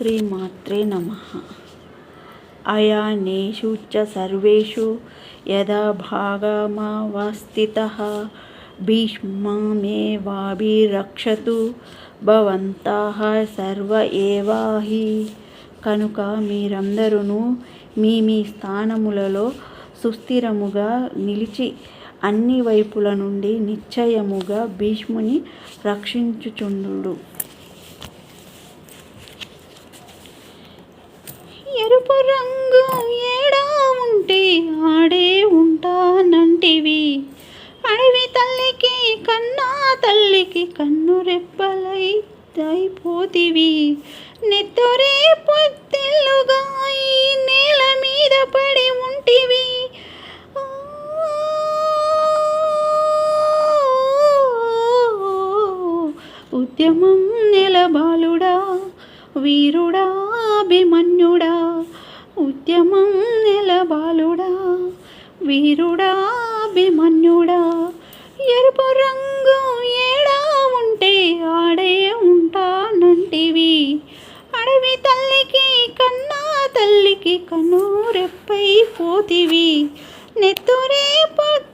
శ్రీమాత్రే నమ. అయానేషు చ సర్వేషు యదా భాగమవస్థితः. భీష్మమేవాభిరక్షతు భవంతః సర్వ ఏవాహి. కనుక మీరందరూ మీ మీ స్థానములలో సుస్థిరముగా నిలిచి అన్ని వైపుల నుండి నిశ్చయముగా భీష్ముని రక్షించుచుండు ఎరుపు రంగు ఏడా ఉంటే ఆడే ఉంటానంటివి. అడవి తల్లికి కన్నా తల్లికి కన్ను రెప్పలై అయిపోతివి నెత్తొరే పొత్తిల్లుగా ఈ నేల మీద పడి ఉంటివి. ఉద్యమం నెలబాలుడా వీరుడా అభిమన్యుడా ఉద్యమం నెలబాలుడా వీరుడా అభిమన్యుడా. ఎరుపు రంగు ఏడా ఉంటే ఆడే ఉంటానంటివి అడవి తల్లికి కన్నా తల్లికి కనూరెప్పై పోతివి. నెత్తురే పొత్తిల్లుగా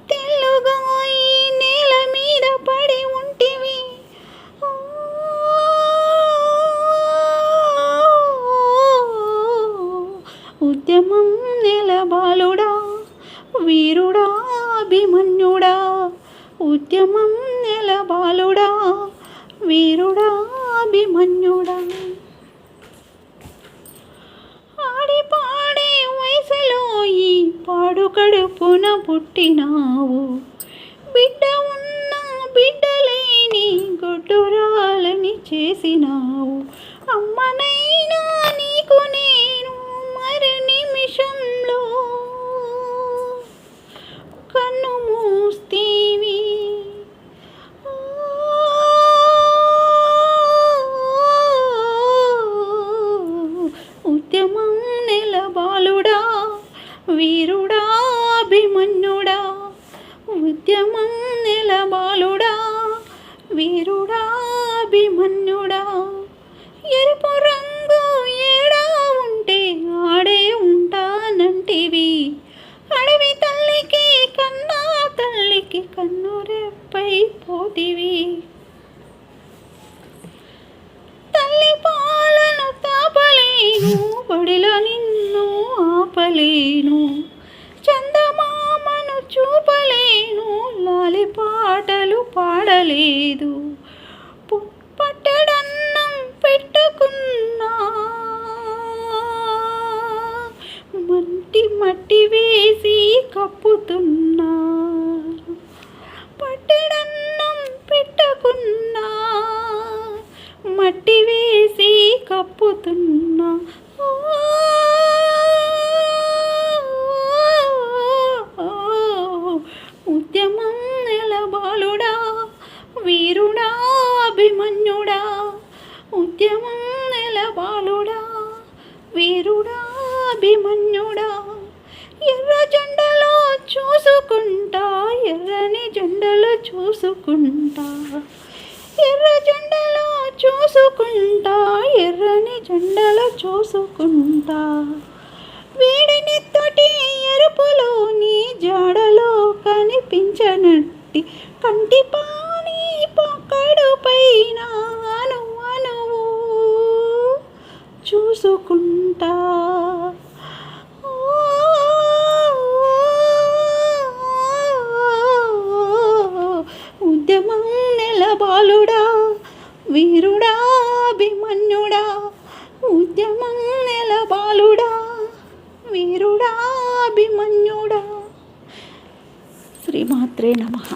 ఉద్యమం నిలబాలుడా వీరుడా అభిమన్యుడా. ఉద్యమం నిలబాలుడా వీరుడా అభిమన్యుడా. ఆడిపాడే వయసులో ఈ పాడు కడుపున పుట్టినావు. బిడ్డ ఉన్న బిడ్డలేని గొడ్డురాలని చేసినావు. అమ్మనై నిత్యమం నిలబాలుడా వీరుడా అభిమన్యుడా. ఎరుపు రంగు ఏడా ఉంటే ఆడే ఉంటానంటివి. అడవి తల్లికి కన్నా తల్లికి కన్నురెప్పై పోతివి. తల్లి పాలను తాపలేను బడిలో నిన్ను ఆపలేను. చందమా చూపలేను లాలి పాటలు పాడలేదు. పట్టడన్నం పెట్టుకున్నా. మట్టి మట్టి వేసి కప్పుతున్నా. పట్టడన్నం పెట్టుకున్నా. మట్టి వేసి కప్పుతున్నా. ఉద్యమం నెలబాలుడా వీరుడా అభిమన్యుడా ఎర్ర జెండలో చూసుకుంటా ఎర్రని జెండలు చూసుకుంటా ఎర్ర జెండలో చూసుకుంటా ఎర్రని జెండలు చూసుకుంటా. వేడిని తోటి ఎరుపులోని జాడలో కనిపించనట్టి కంటి పాని పొక్కడు పైన చూసుకుంటా ఉద్యమం నెలబాలుడా వీరుడా అభిమన్యుడా. ఉద్యమం నెలబాలుడా వీరుడా అభిమన్యుడా. శ్రీమాత్రే నమః.